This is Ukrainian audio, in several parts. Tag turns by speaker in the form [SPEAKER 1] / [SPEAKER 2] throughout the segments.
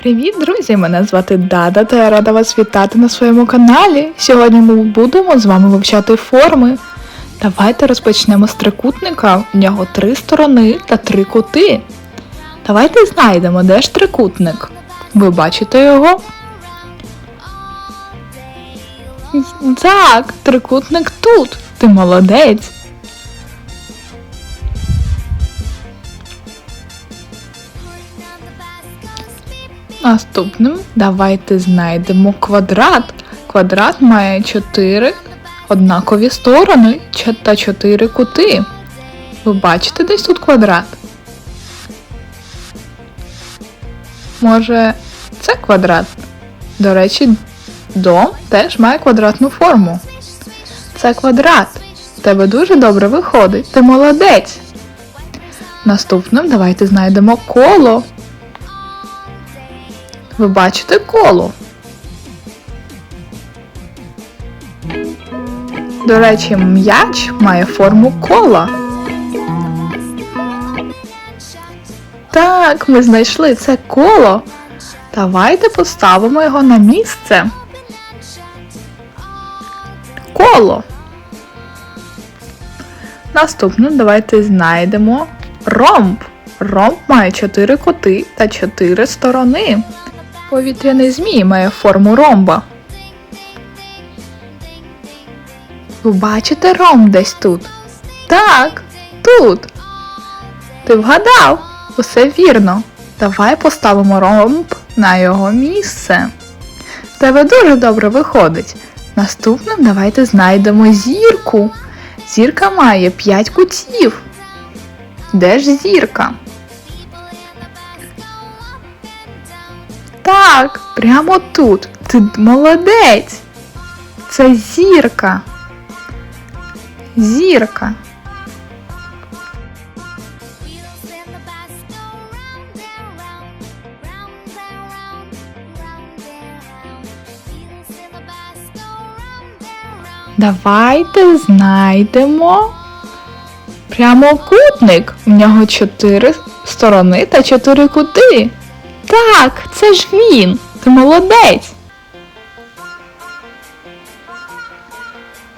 [SPEAKER 1] Привіт, друзі! Мене звати Дада та я рада вас вітати на своєму каналі. Сьогодні ми будемо з вами вивчати форми. Давайте розпочнемо з трикутника. В нього три сторони та три кути. Давайте знайдемо, де ж трикутник. Ви бачите його? Так, трикутник тут. Ти молодець. Наступним давайте знайдемо квадрат. Квадрат має 4 однакові сторони та 4 кути. Ви бачите десь тут квадрат? Може, це квадрат? До речі, дом теж має квадратну форму. Це квадрат. Тебе дуже добре виходить. Ти молодець. Наступним давайте знайдемо коло. Ви бачите коло. До речі, м'яч має форму кола. Так, ми знайшли це коло. Давайте поставимо його на місце. Коло. Наступним давайте знайдемо ромб. Ромб має 4 кути та 4 сторони. Повітряний змій має форму ромба. Ви бачите ромб десь тут? Так, тут. Ти вгадав? Усе вірно. Давай поставимо ромб на його місце. Тебе дуже добре виходить. Наступним давайте знайдемо зірку. Зірка має 5 кутів. Де ж зірка? Так, прямо тут. Ти молодець. Це зірка. Зірка. Давайте знайдемо прямокутник. У нього чотири сторони та чотири кути. Так, це ж він. Ти молодець.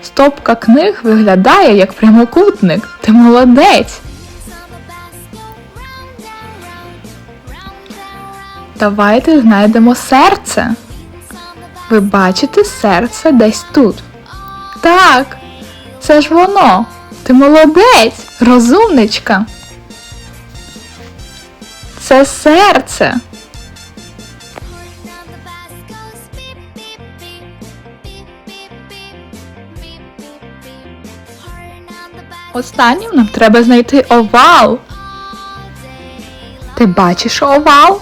[SPEAKER 1] Стопка книг виглядає як прямокутник. Ти молодець. Давайте знайдемо серце. Ви бачите серце десь тут. Так, це ж воно. Ти молодець, розумничка. Це серце. Останнім нам треба знайти овал. Ти бачиш овал?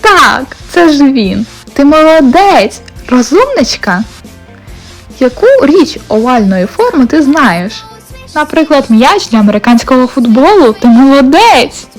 [SPEAKER 1] Так, це ж він. Ти молодець, розумничка. Яку річ овальної форми ти знаєш? Наприклад, м'яч для американського футболу. Ти молодець.